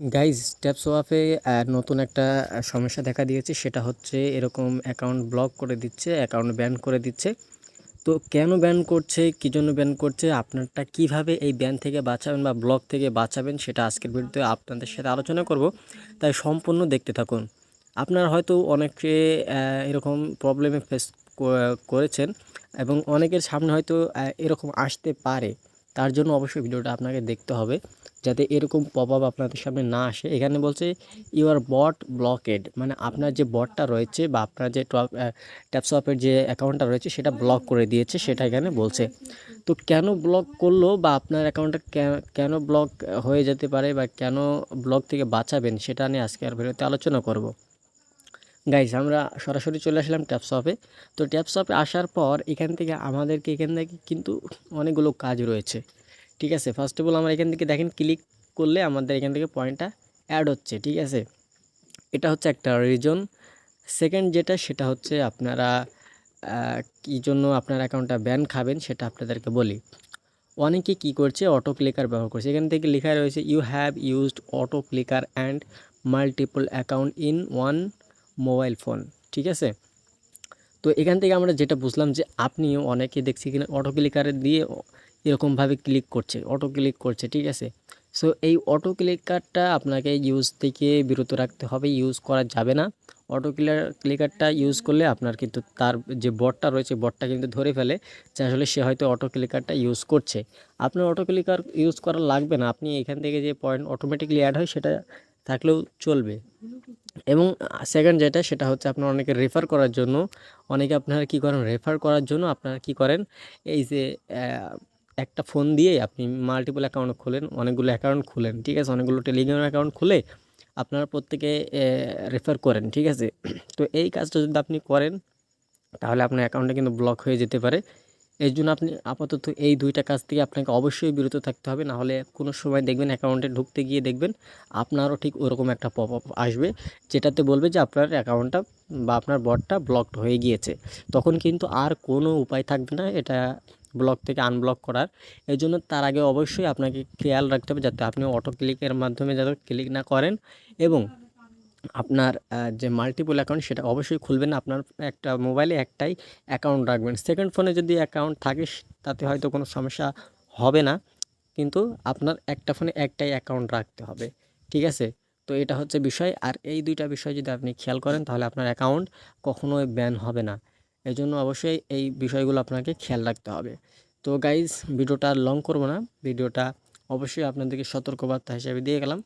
Guys step সোয়াপে নতুন একটা সমস্যা দেখা দিয়েছে। সেটা হচ্ছে এরকম অ্যাকাউন্ট ব্লক করে দিচ্ছে অ্যাকাউন্ট ব্যান করে দিচ্ছে। তো কেন ব্যান করছে? কী জন্য ব্যান করছে? আপনারটা কীভাবে এই ব্যান থেকে বাঁচাবেন বা ব্লক থেকে বাঁচাবেন? সেটা আজকের ভিডিওতে আপনাদের সাথে আলোচনা করব। তাই সম্পূর্ণ দেখতে থাকুন। আপনারা হয়তো অনেকে এরকম প্রবলেমে ফেস করেছেন এবং অনেকের সামনে হয়তো এরকম আসতে পারে। তার জন্য অবশ্যই ভিডিওটা আপনাকে দেখতে হবে। যাতে এরকম পপ আপ আপনাদের সামনে না আসে। এখানে বলছে ইউর বট ব্লকেড মানে আপনার যে বটটা রয়েছে বা আপনার যে টপ ট্যাপসপের যে অ্যাকাউন্টটা রয়েছে, সেটা ব্লক করে দিয়েছে, সেটা এখানে বলছে। তো কেন ব্লক করল বা আপনার অ্যাকাউন্টটা কেন ব্লক হয়ে যেতে পারে বা কেন ব্লক থেকে বাঁচাবেন, সেটা নিয়ে আজকে আর ভিডিওতে আলোচনা করব। গাইজ আমরা সরাসরি চলে আসলাম ট্যাপসপে তো ট্যাপসপে আসার পর এখান থেকে আমাদেরকে এখান থেকে কিন্তু অনেকগুলো কাজ রয়েছে। ঠিক আছে? ফার্স্ট অফ অল আমরা এখান থেকে দেখেন ক্লিক করলে আমাদের এখান থেকে পয়েন্টটা অ্যাড হচ্ছে, ঠিক আছে? এটা হচ্ছে একটা রিজন সেকেন্ড যেটা, সেটা হচ্ছে আপনারা কী জন্য আপনার অ্যাকাউন্টটা ব্যান খাবেন সেটা আপনাদেরকে বলি। অনেকে কি করছে অটো ক্লিকার ব্যবহার করছে। এখান থেকে লেখা রয়েছে you have used auto clicker and multiple account in one mobile phone ঠিক আছে? তো এখান থেকে আমরা যেটা বুঝলাম যে আপনিও অনেকে দেখছি কিনা অটো ক্লিকারে দিয়ে এরকমভাবে ক্লিক করছে অটো ক্লিক করছে, ঠিক আছে? সো এই অটো ক্লিকারটা আপনাকে ইউজ থেকে বিরত রাখতে হবে ইউজ করা যাবে না। অটো ক্লিয়ার ক্লিকারটা ইউজ করলে আপনার কিন্তু তার যে বটটা রয়েছে বটটা কিন্তু ধরে ফেলে যে আসলে সে হয়তো অটো ক্লিকারটা ইউজ করছে। আপনার অটো ক্লিকার ইউজ করা লাগবে না, আপনি এখান থেকে যে পয়েন্ট অটোমেটিকলি অ্যাড হয় সেটা থাকলেও চলবে। এবং সেকেন্ড যেটা, সেটা হচ্ছে আপনার অনেকে রেফার করার জন্য, অনেকে আপনারা কি করেন রেফার করার জন্য আপনারা কি করেন, এই যে একটা ফোন দিয়ে আপনি মাল্টিপল অ্যাকাউন্ট খোলেন, অনেকগুলো অ্যাকাউন্ট খুলেন, ঠিক আছে? অনেকগুলো টেলিগ্রাম অ্যাকাউন্ট খুলে আপনারা প্রত্যেকে রেফার করেন, ঠিক আছে? তো এই কাজটা যদি আপনি করেন, তাহলে আপনার অ্যাকাউন্টটা কিন্তু ব্লক হয়ে যেতে পারে। এর জন্য আপনি আপাতত এই দুইটা কাজ থেকে আপনাকে অবশ্যই বিরত থাকতে হবে। নাহলে কোনো সময় দেখবেন অ্যাকাউন্টে ঢুকতে গিয়ে দেখবেন আপনারও ঠিক ওরকম একটা পপ আপ আসবে, যেটাতে বলবে যে আপনার অ্যাকাউন্টটা বা আপনার বটটা ব্লকড হয়ে গিয়েছে। তখন কিন্তু আর কোনো উপায় থাকবে না এটা ব্লক থেকে আনব্লক করার। এই জন্য তার আগে অবশ্যই আপনাকে খেয়াল রাখতে হবে যাতে আপনি অটো ক্লিকের মাধ্যমে যাতে ক্লিক না করেন এবং আপনার যে মাল্টিপল অ্যাকাউন্ট সেটা অবশ্যই খুলবেন। আপনার একটা মোবাইলে একটাই অ্যাকাউন্ট রাখবেন। সেকেন্ড ফোনে যদি অ্যাকাউন্ট থাকে, তাতে হয়তো কোনো সমস্যা হবে না। কিন্তু আপনার একটা ফোনে একটাই অ্যাকাউন্ট রাখতে হবে। ঠিক আছে? তো এটা হচ্ছে বিষয়। আর এই দুইটা বিষয় যদি আপনি খেয়াল করেন, তাহলে আপনার অ্যাকাউন্ট কখনোই ব্যান হবে না। এই জন্য অবশ্যই এই বিষয়গুলো আপনাকে খেয়াল রাখতে হবে। তো গাইজ ভিডিওটা লং করব না। ভিডিওটা অবশ্যই আপনাদেরকে সতর্কবার্তা হিসাবে দিয়ে গেলাম।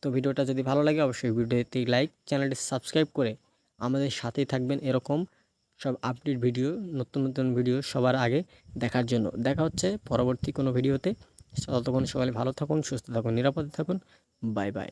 তো ভিডিওটা যদি ভালো লাগে, অবশ্যই ভিডিওতে লাইক, চ্যানেলটি সাবস্ক্রাইব করে আমাদের সাথেই থাকবেন এরকম সব আপডেট ভিডিও, নতুন নতুন ভিডিও সবার আগে দেখার জন্য। দেখা হচ্ছে পরবর্তী কোনো ভিডিওতে। ততক্ষণ সকালে ভালো থাকুন, সুস্থ থাকুন, নিরাপদে থাকুন। Bye bye.